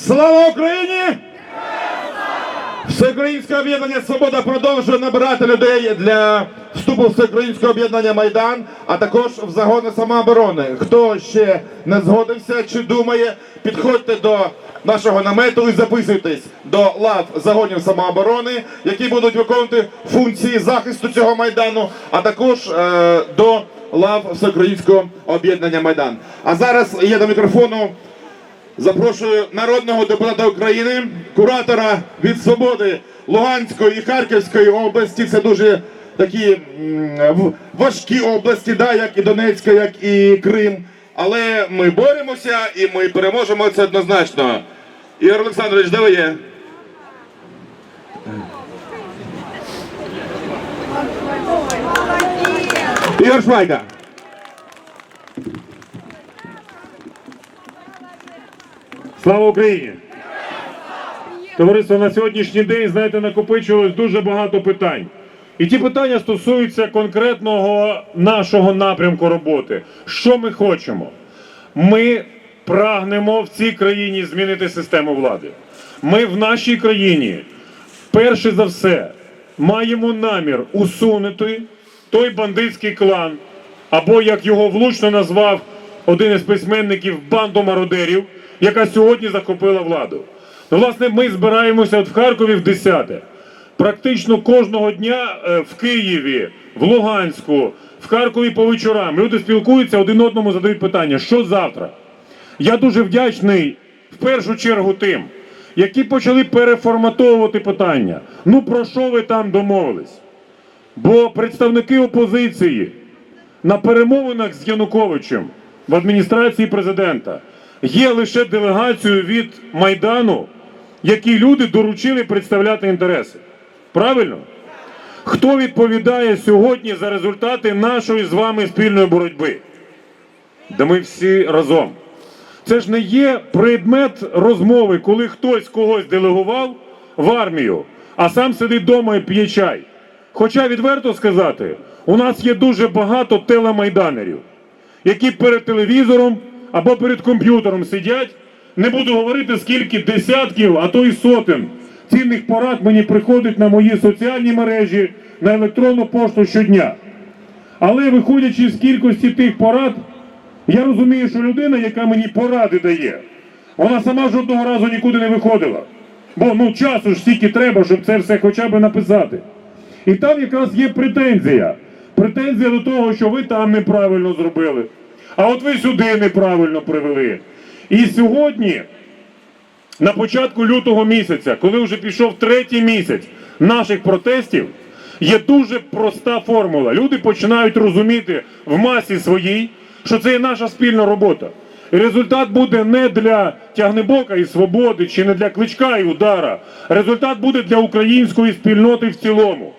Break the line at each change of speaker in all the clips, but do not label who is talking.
Слава Україні! Всеукраїнське об'єднання Свобода продовжує набирати людей для вступу в всеукраїнське об'єднання Майдан, а також в загони самооборони. Хто ще не згодився чи думає, підходьте до нашого намету і записуйтесь до лав загонів самооборони, які будуть виконувати функції захисту цього майдану, а також е, до лав всеукраїнського об'єднання Майдан. А зараз я до мікрофону Запрошую народного депутата України, куратора від свободи Луганської і Харківської області. Це дуже такі важкі області, да, як і Донецька, як і Крим. Але ми боремося і ми переможемо це однозначно. Ігор Олександрович, де ви є? Ігор Швайка.
Слава Україні! Товариство на сьогоднішній день, знаєте, накопичилось дуже багато питань. І ті питання стосуються конкретного нашого напрямку роботи. Що ми хочемо? Ми прагнемо в цій країні змінити систему влади. Ми в нашій країні, перше за все, маємо намір усунути той бандитський клан, або як його влучно назвав один із письменників банду мародерів, яка сьогодні захопила владу. Ну, власне, ми збираємося от в Харкові в 10-те. Практично кожного дня е, в Києві, в Луганську, в Харкові по вечорам люди спілкуються, один одному задають питання, що завтра. Я дуже вдячний в першу чергу тим, які почали переформатовувати питання. Ну про що ви там домовились? Бо представники опозиції на перемовинах з Януковичем в адміністрації президента є лише делегацією від Майдану, які люди доручили представляти інтереси. Правильно? Хто відповідає сьогодні за результати нашої з вами спільної боротьби? Да ми всі разом. Це ж не є предмет розмови, коли хтось когось делегував в армію, а сам сидить вдома і п'є чай. Хоча відверто сказати, у нас є дуже багато телемайданерів, які перед телевізором або перед комп'ютером сидять. Не буду говорити, скільки десятків, а то й сотень цінних порад мені приходить на мої соціальні мережі, на електронну пошту щодня. Але виходячи з кількості тих порад, я розумію, що людина, яка мені поради дає, вона сама жодного разу нікуди не виходила. Бо ну часу ж стільки треба, щоб це все хоча б написати. І там якраз є претензія. Претензія до того, що ви там неправильно зробили. А от ви сюди неправильно привели. І сьогодні, на початку лютого місяця, коли вже пішов третій місяць наших протестів, є дуже проста формула. Люди починають розуміти в масі своїй, що це є наша спільна робота. Результат буде не для тягнебока і свободи, чи не для кличка і удара. Результат буде для української спільноти в цілому.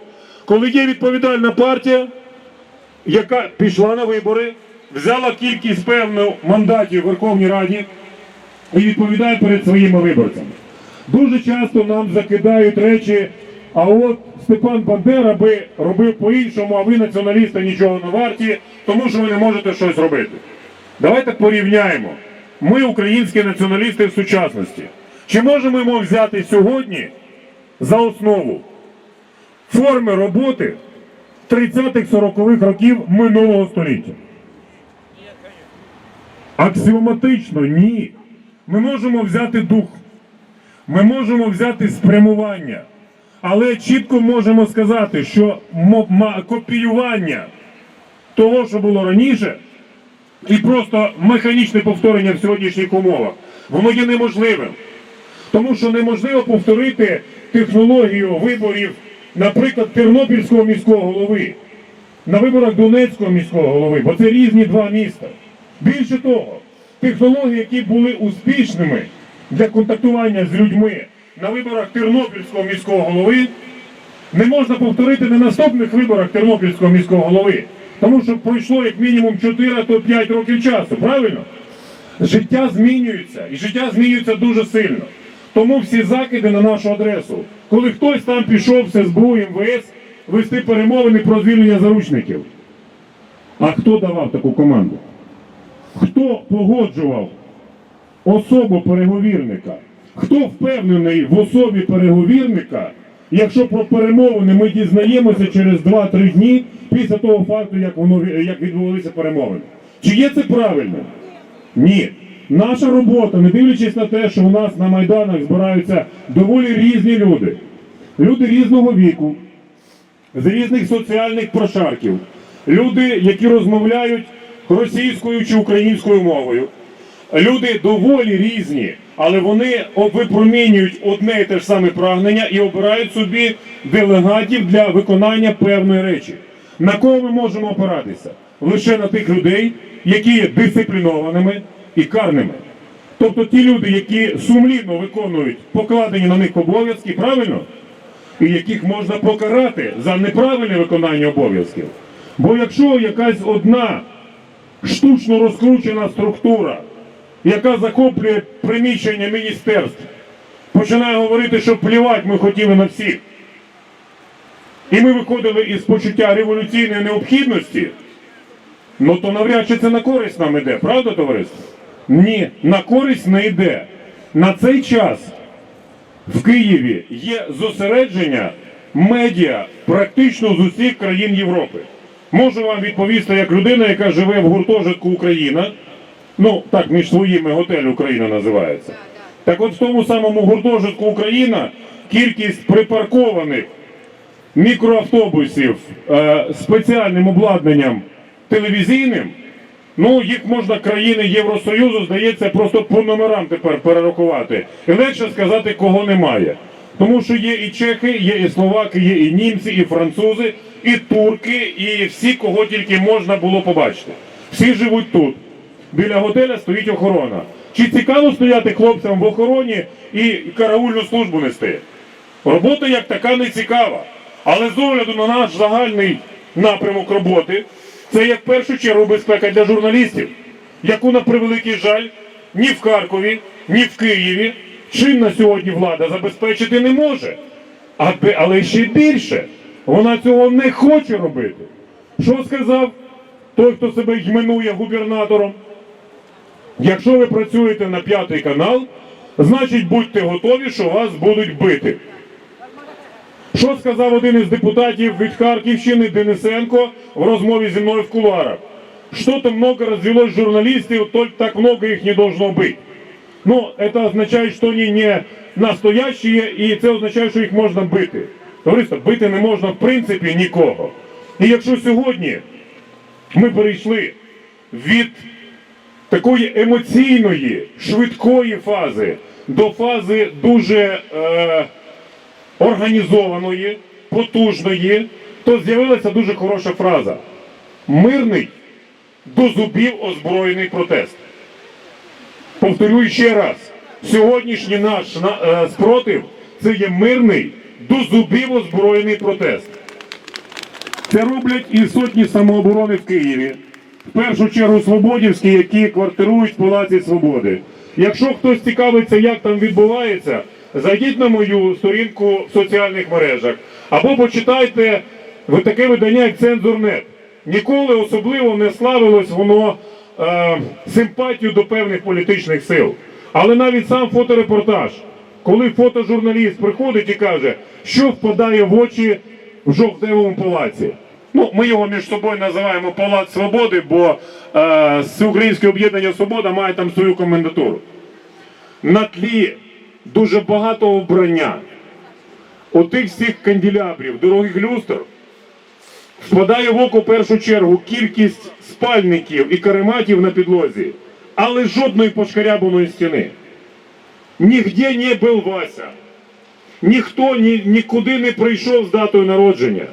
Коли є відповідальна партія, яка пішла на вибори, взяла кількість певну мандатів в Верховній Раді і відповідає перед своїми виборцями. Дуже часто нам закидають речі, а от Степан Бандера би робив по-іншому, а ви націоналісти нічого не варті, тому що ви не можете щось робити. Давайте порівняємо. Ми, українські націоналісти в сучасності. Чи можемо ми взяти сьогодні за основу форми роботи 30-40-х років минулого століття? Аксіоматично ні. Ми можемо взяти дух, ми можемо взяти спрямування, але чітко можемо сказати, що копіювання того, що було раніше, і просто механічне повторення в сьогоднішніх умовах, воно є неможливим. Тому що неможливо повторити технологію виборів, наприклад, Тернопільського міського голови на виборах Донецького міського голови, бо це різні два міста. Більше того, технології, які були успішними для контактування з людьми на виборах Тернопільського міського голови, не можна повторити на наступних виборах Тернопільського міського голови. Тому що пройшло як мінімум 4 то 5 років часу, правильно? Життя змінюється, і життя змінюється дуже сильно. Тому всі закиди на нашу адресу. Коли хтось там пішов з СБУ МВС вести перемовини про звільнення заручників. А хто давав таку команду? Хто погоджував особу переговірника? Хто впевнений в особі переговірника, якщо про перемовини ми дізнаємося через 2-3 дні після того факту, як воно як відбувалися перемовини? Чи є це правильно? Ні. Наша робота, не дивлячись на те, що у нас на майданах збираються доволі різні люди, люди різного віку, з різних соціальних прошарків, люди, які розмовляють російською чи українською мовою. Люди доволі різні, але вони випромінюють одне і те ж саме прагнення і обирають собі делегатів для виконання певної речі. На кого ми можемо опиратися? Лише на тих людей, які є дисциплінованими і карними. Тобто ті люди, які сумлінно виконують покладені на них обов'язки, правильно? і яких можна покарати за неправильне виконання обов'язків. Бо якщо якась одна штучно розкручена структура, яка захоплює приміщення міністерств, починає говорити, що плівать ми хотіли на всіх, і ми виходили із почуття революційної необхідності, ну то навряд чи це на користь нам іде, правда, товариство? Ні, на користь не йде. На цей час в Києві є зосередження медіа практично з усіх країн Європи. Можу вам відповісти як людина, яка живе в гуртожитку Україна. Ну, так, між своїми готель Україна називається. Так от в тому самому гуртожитку Україна кількість припаркованих мікроавтобусів е, спеціальним обладнанням телевізійним, ну їх можна країни Євросоюзу, здається, просто по номерам тепер перерахувати. І легше сказати, кого немає. Тому що є і чехи, є і словаки, є і німці, і французи, і турки, і всі, кого тільки можна було побачити. Всі живуть тут. Біля готеля стоїть охорона. Чи цікаво стояти хлопцям в охороні і караульну службу нести? Робота як така не цікава. Але з огляду на наш загальний напрямок роботи, це є в першу чергу безпека для журналістів, яку на превеликий жаль ні в Харкові, ні в Києві чинна сьогодні влада забезпечити не може. Але ще більше, вона цього не хоче робити. Що сказав той, хто себе іменує губернатором? Якщо ви працюєте на п'ятий канал, значить будьте готові, що вас будуть бити. Що сказав один із депутатів від Харківщини Денисенко в розмові зі мною в кулуарах? Что-то много развелось журналистов, только так много их не должно быть. Ну, це означає, що вони не настоящие, і це означає, що їх можна бити. Товариство, бити не можна в принципі нікого. І якщо сьогодні ми перейшли від такої емоційної, швидкої фази до фази дуже е, організованої, потужної, то з'явилася дуже хороша фраза. Мирний до зубів озброєний протест. Повторюю ще раз, сьогоднішній наш е, спротив це є мирний до зубів озброєний протест. Це роблять і сотні самооборони в Києві. В першу чергу Свободівські, які квартирують в Палаці Свободи. Якщо хтось цікавиться, як там відбувається, зайдіть на мою сторінку в соціальних мережах або почитайте таке видання, як Цензурнет. Ніколи особливо не славилось воно е, симпатію до певних політичних сил. Але навіть сам фоторепортаж, коли фотожурналіст приходить і каже, що впадає в очі в жовтневому палаці. Ну, ми його між собою називаємо Палац Свободи, бо е, Всеукраїнське об'єднання Свобода має там свою комендатуру. На тлі дуже багато вбрання отих всіх канделябрів, дорогих люстр, впадає в око в першу чергу кількість спальників і карематів на підлозі, але жодної пошкарябаної стіни. Нігде не був Вася. Ніхто ні, нікуди не прийшов з датою народження.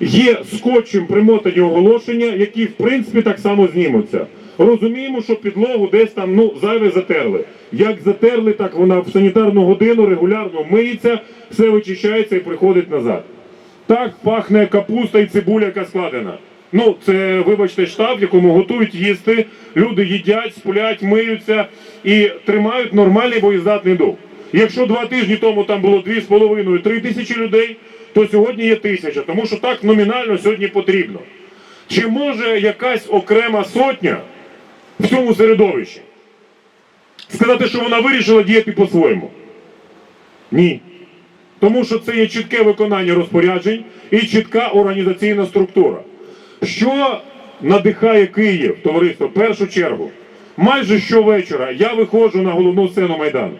Є скотчем примотані оголошення, які в принципі так само знімуться. Розуміємо, що підлогу десь там ну зайве затерли. Як затерли, так вона в санітарну годину регулярно миється, все вичищається і приходить назад. Так пахне капуста і цибуля, яка складена. Ну, це, вибачте, штаб, в якому готують їсти, люди їдять, сплять, миються і тримають нормальний боєздатний дух. Якщо два тижні тому там було 2,5-3 тисячі людей, то сьогодні є тисяча, тому що так номінально сьогодні потрібно. Чи може якась окрема сотня в цьому середовищі сказати, що вона вирішила діяти по-своєму? Ні. Тому що це є чітке виконання розпоряджень і чітка організаційна структура. Що надихає Київ, товариство, в першу чергу? Майже щовечора я виходжу на головну сцену Майдану.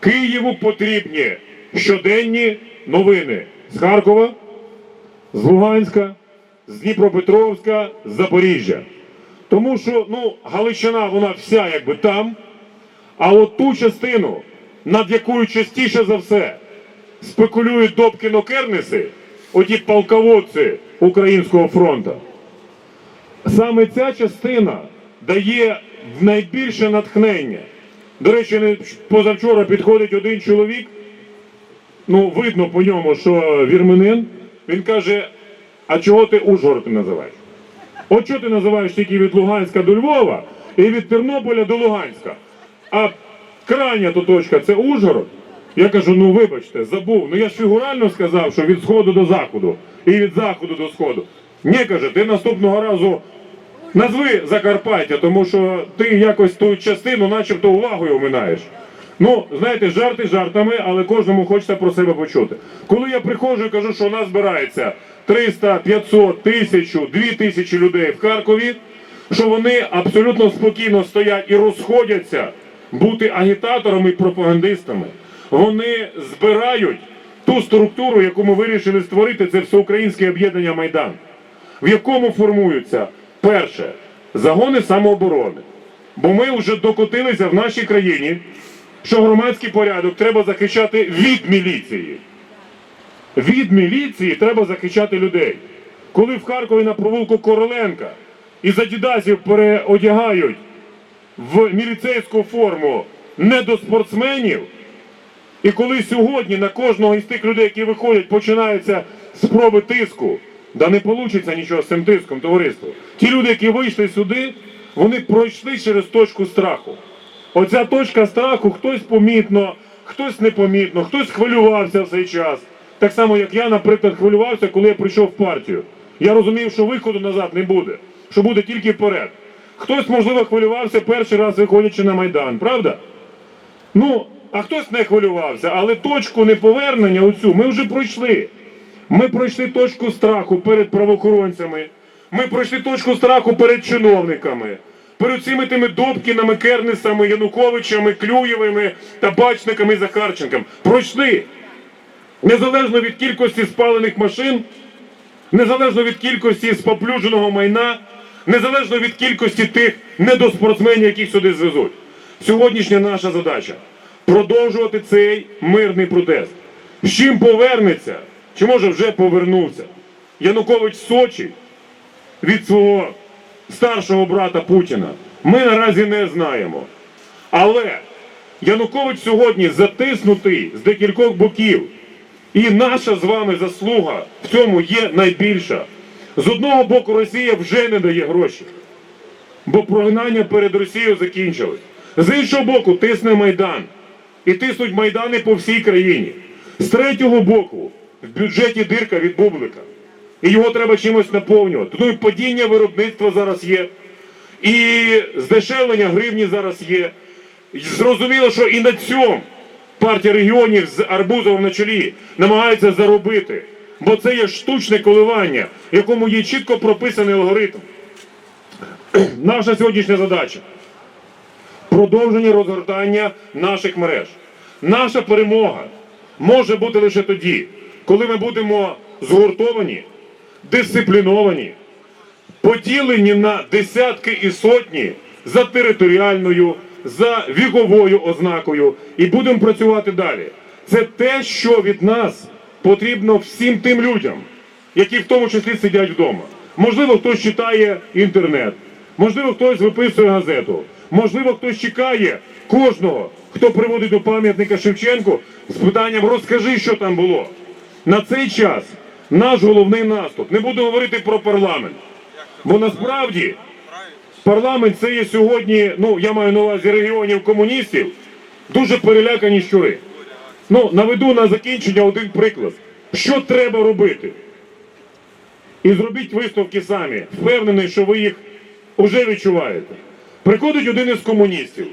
Києву потрібні щоденні новини з Харкова, з Луганська, з Дніпропетровська, з Запоріжжя. Тому що ну, Галичина, вона вся якби там, а от ту частину, над якою частіше за все спекулюють Добкіно-Кернеси, оті полководці Українського фронту, саме ця частина дає найбільше натхнення. До речі, позавчора підходить один чоловік, ну, видно по ньому, що вірменин, він каже, а чого ти Ужгород називаєш? От що ти називаєш тільки від Луганська до Львова і від Тернополя до Луганська. А крайня то точка це Ужгород. Я кажу, ну вибачте, забув. Ну я ж фігурально сказав, що від сходу до заходу і від заходу до сходу. Ні, каже, ти наступного разу назви Закарпаття, тому що ти якось ту частину, начебто, увагою оминаєш. Ну, знаєте, жарти жартами, але кожному хочеться про себе почути. Коли я приходжу і кажу, що у нас збирається 300, 500, 1000, 2000 людей в Харкові, що вони абсолютно спокійно стоять і розходяться бути агітаторами і пропагандистами. Вони збирають ту структуру, яку ми вирішили створити, це всеукраїнське об'єднання Майдан, в якому формуються перше загони самооборони. Бо ми вже докотилися в нашій країні, що громадський порядок треба захищати від міліції. Від міліції треба захищати людей. Коли в Харкові на провулку Короленка із адідасів переодягають в міліцейську форму не до спортсменів, і коли сьогодні на кожного із тих людей, які виходять, починаються спроби тиску, да не вийде нічого з цим тиском, товариство. Ті люди, які вийшли сюди, вони пройшли через точку страху. Оця точка страху хтось помітно, хтось непомітно, хтось хвилювався в цей час. Так само, як я, наприклад, хвилювався, коли я прийшов в партію. Я розумів, що виходу назад не буде, що буде тільки вперед. Хтось, можливо, хвилювався перший раз виходячи на Майдан, правда? Ну, а хтось не хвилювався, але точку неповернення оцю ми вже пройшли. Ми пройшли точку страху перед правоохоронцями. Ми пройшли точку страху перед чиновниками, перед цими тими Добкінами, Кернесами, Януковичами, Клюєвими, Табачниками і Захарченком. Пройшли. Незалежно від кількості спалених машин, незалежно від кількості споплюженого майна, незалежно від кількості тих недоспортсменів, яких сюди звезуть. Сьогоднішня наша задача продовжувати цей мирний протест. З чим повернеться, чи може вже повернувся Янукович Сочі від свого старшого брата Путіна. Ми наразі не знаємо. Але Янукович сьогодні затиснутий з декількох боків. І наша з вами заслуга в цьому є найбільша. З одного боку, Росія вже не дає гроші, бо прогнання перед Росією закінчилось. З іншого боку, тисне Майдан. І тиснуть Майдани по всій країні. З третього боку, в бюджеті дирка від бублика. І його треба чимось наповнювати. Ну і падіння виробництва зараз є. І здешевлення гривні зараз є. І Зрозуміло, що і на цьому партія регіонів з Арбузовим на чолі намагається заробити. Бо це є штучне коливання, якому є чітко прописаний алгоритм. Наша сьогоднішня задача продовження розгортання наших мереж. Наша перемога може бути лише тоді, коли ми будемо згуртовані, дисципліновані, поділені на десятки і сотні за територіальною, за віковою ознакою, і будемо працювати далі. Це те, що від нас потрібно всім тим людям, які в тому числі сидять вдома. Можливо, хтось читає інтернет, можливо, хтось виписує газету, можливо, хтось чекає кожного, хто приводить до пам'ятника Шевченку з питанням розкажи, що там було. На цей час наш головний наступ. Не буду говорити про парламент. Бо насправді парламент це є сьогодні, ну я маю на увазі регіонів комуністів, дуже перелякані щури. Ну, наведу на закінчення один приклад. Що треба робити? І зробіть висновки самі. Впевнений, що ви їх вже відчуваєте. Приходить один із комуністів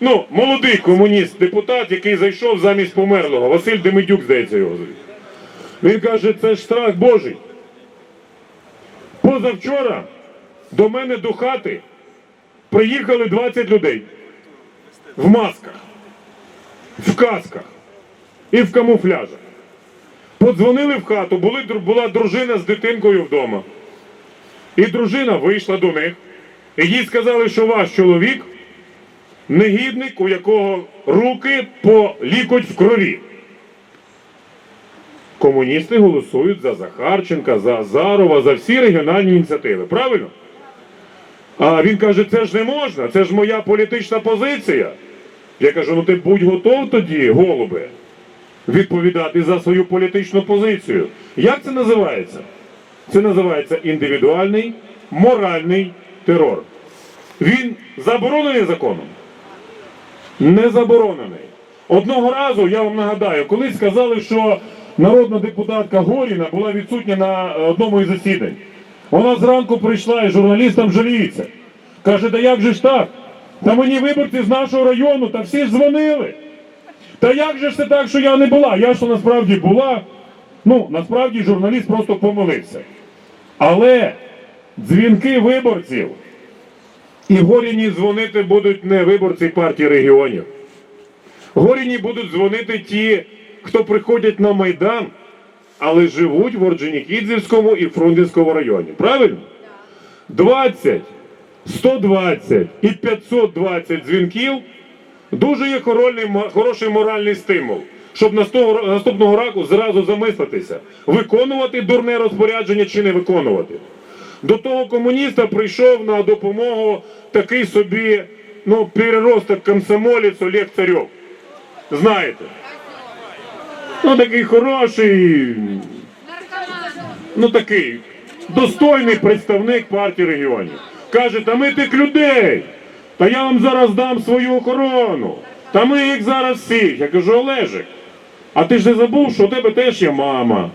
Ну, молодий комуніст, депутат, який зайшов замість померлого. Василь Демидюк, здається, його звуть. Він каже, це ж страх Божий. Позавчора до мене до хати приїхали 20 людей в масках, в касках і в камуфляжах. Подзвонили в хату, були, була дружина з дитинкою вдома. І дружина вийшла до них, і їй сказали, що ваш чоловік негідник, у якого руки по лікоть в крові. Комуністи голосують за Захарченка, за Азарова, за всі регіональні ініціативи. Правильно? А він каже, це ж не можна, це ж моя політична позиція. Я кажу, ну ти будь готов тоді, голубе, відповідати за свою політичну позицію. Як це називається? Це називається індивідуальний моральний терор. Він заборонений законом? Не заборонений. Одного разу, я вам нагадаю, колись сказали, що народна депутатка Горіна була відсутня на е, одному із засідань. Вона зранку прийшла і журналістам жаліється. Каже, да як же ж так? Та мені виборці з нашого району, та всі ж дзвонили. Та як же ж це так, що я не була? Я ж насправді була. Ну, насправді журналіст просто помилився. Але дзвінки виборців і Горіні дзвонити будуть не виборці партії регіонів. Горіні будуть дзвонити ті, хто приходять на Майдан, але живуть в Орджонікідзевському і Фрунзенському районі. Правильно? 20, 120 і 520 дзвінків дуже є хороший моральний стимул, щоб наступного року зразу замислитися, виконувати дурне розпорядження чи не виконувати. До того комуніста прийшов на допомогу такий собі ну, переросток комсомолець Олег Царьов. Знаєте? Ну такий хороший, ну такий достойний представник партії регіонів. Каже, та ми тих людей, та я вам зараз дам свою охорону. Та ми їх зараз всіх. Я кажу, Олежик, а ти ж не забув, що у тебе теж є мама,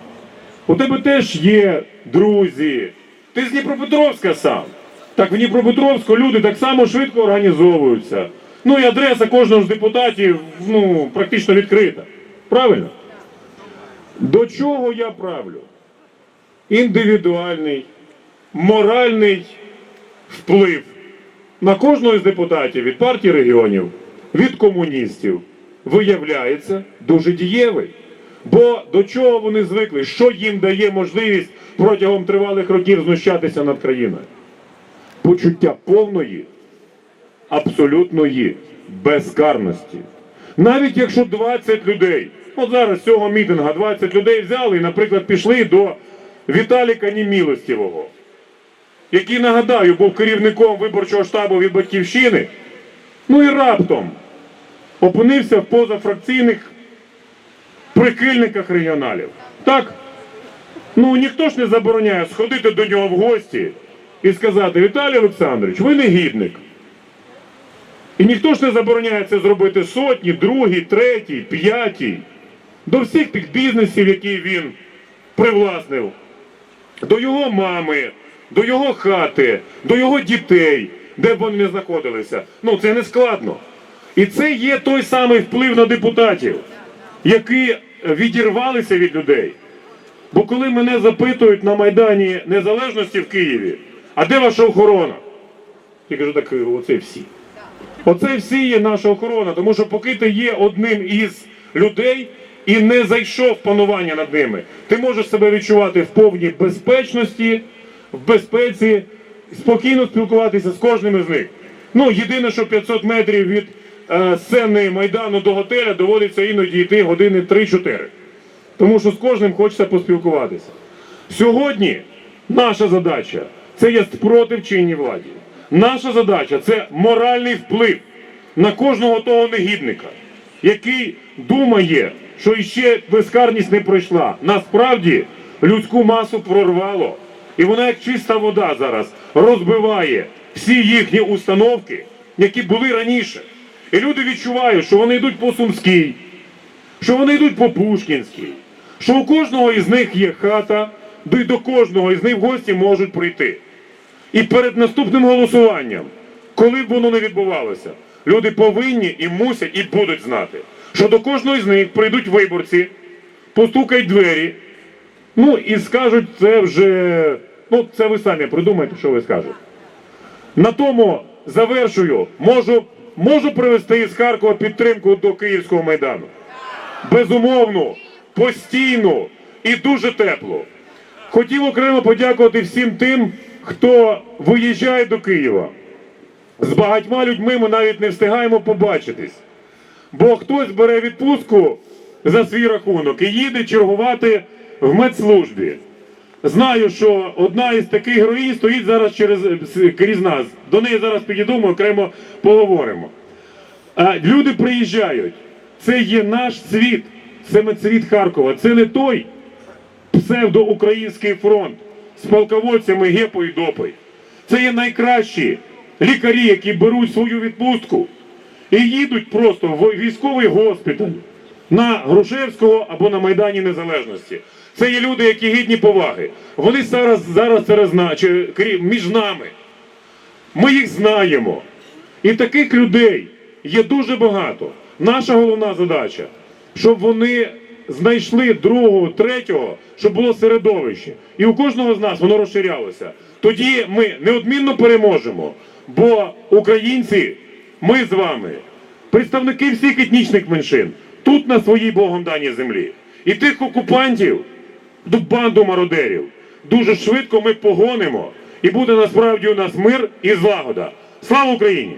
у тебе теж є друзі. Ти з Дніпропетровська сам. Так в Дніпропетровську люди так само швидко організовуються. Ну і адреса кожного з депутатів ну, практично відкрита. Правильно? До чого я правлю? Індивідуальний, моральний вплив на кожного з депутатів від партії регіонів, від комуністів виявляється дуже дієвий. Бо до чого вони звикли? Що їм дає можливість протягом тривалих років знущатися над країною? Почуття повної, абсолютної безкарності. Навіть якщо 20 людей, от зараз цього мітинга 20 людей взяли і, наприклад, пішли до Віталіка Німілостівого, який, нагадаю, був керівником виборчого штабу від Батьківщини, ну і раптом опинився в позафракційних прихильниках регіоналів. Так? Ну ніхто ж не забороняє сходити до нього в гості і сказати: Віталій Олександрович, ви негідник. І ніхто ж не забороняє це зробити сотні, другій, третій, п'ятій, до всіх тих бізнесів, які він привласнив, до його мами, до його хати, до його дітей, де б вони не знаходилися. Ну це не складно. І це є той самий вплив на депутатів, які відірвалися від людей. Бо коли мене запитують на Майдані Незалежності в Києві, а де ваша охорона? Я кажу, так оце всі. Оце всі є наша охорона, тому що поки ти є одним із людей і не зайшов панування над ними, ти можеш себе відчувати в повній безпечності, в безпеці, спокійно спілкуватися з кожним із них. Ну, єдине, що 500 метрів від сцени Майдану до готеля доводиться іноді йти години 3-4. Тому що з кожним хочеться поспілкуватися. Сьогодні наша задача це є спротив чинній владі. Наша задача це моральний вплив на кожного того негідника, який думає, що іще безкарність не пройшла. Насправді людську масу прорвало. І вона, як чиста вода, зараз розбиває всі їхні установки, які були раніше. І люди відчувають, що вони йдуть по Сумській, що вони йдуть по Пушкінській, що у кожного із них є хата, де до кожного із них гості можуть прийти. І перед наступним голосуванням, коли б воно не відбувалося, Люди повинні і мусять і будуть знати, що до кожного з них прийдуть виборці, постукають двері, ну і скажуть це вже. Ну, це ви самі придумайте, що ви скажете. На тому завершую. Можу, можу привезти із Харкова підтримку до Київського майдану. Безумовну, постійну і дуже теплу. Хотів окремо подякувати всім тим, хто виїжджає до Києва. З багатьма людьми ми навіть не встигаємо побачитись. Бо хтось бере відпустку за свій рахунок і їде чергувати в медслужбі. Знаю, що одна із таких героїнь стоїть зараз через крізь нас. До неї зараз підійдемо, окремо поговоримо. А люди приїжджають. Це є наш світ, це світ Харкова. Це не той псевдоукраїнський фронт з полководцями Гепо і Допой. Це є найкращі лікарі, які беруть свою відпустку і їдуть просто в військовий госпіталь на Грушевського або на Майдані Незалежності. Це є люди, які гідні поваги. Вони зараз, зараз нас, крім- між нами. Ми їх знаємо. І таких людей є дуже багато. Наша головна задача, щоб вони знайшли другого, третього, щоб було середовище. І у кожного з нас воно розширялося. Тоді ми неодмінно переможемо. Бо українці, ми з вами, представники всіх етнічних меншин, тут на своїй Богом даній землі. І тих окупантів, банду мародерів. Дуже швидко ми погонимо, і буде насправді у нас мир і злагода. Слава Україні!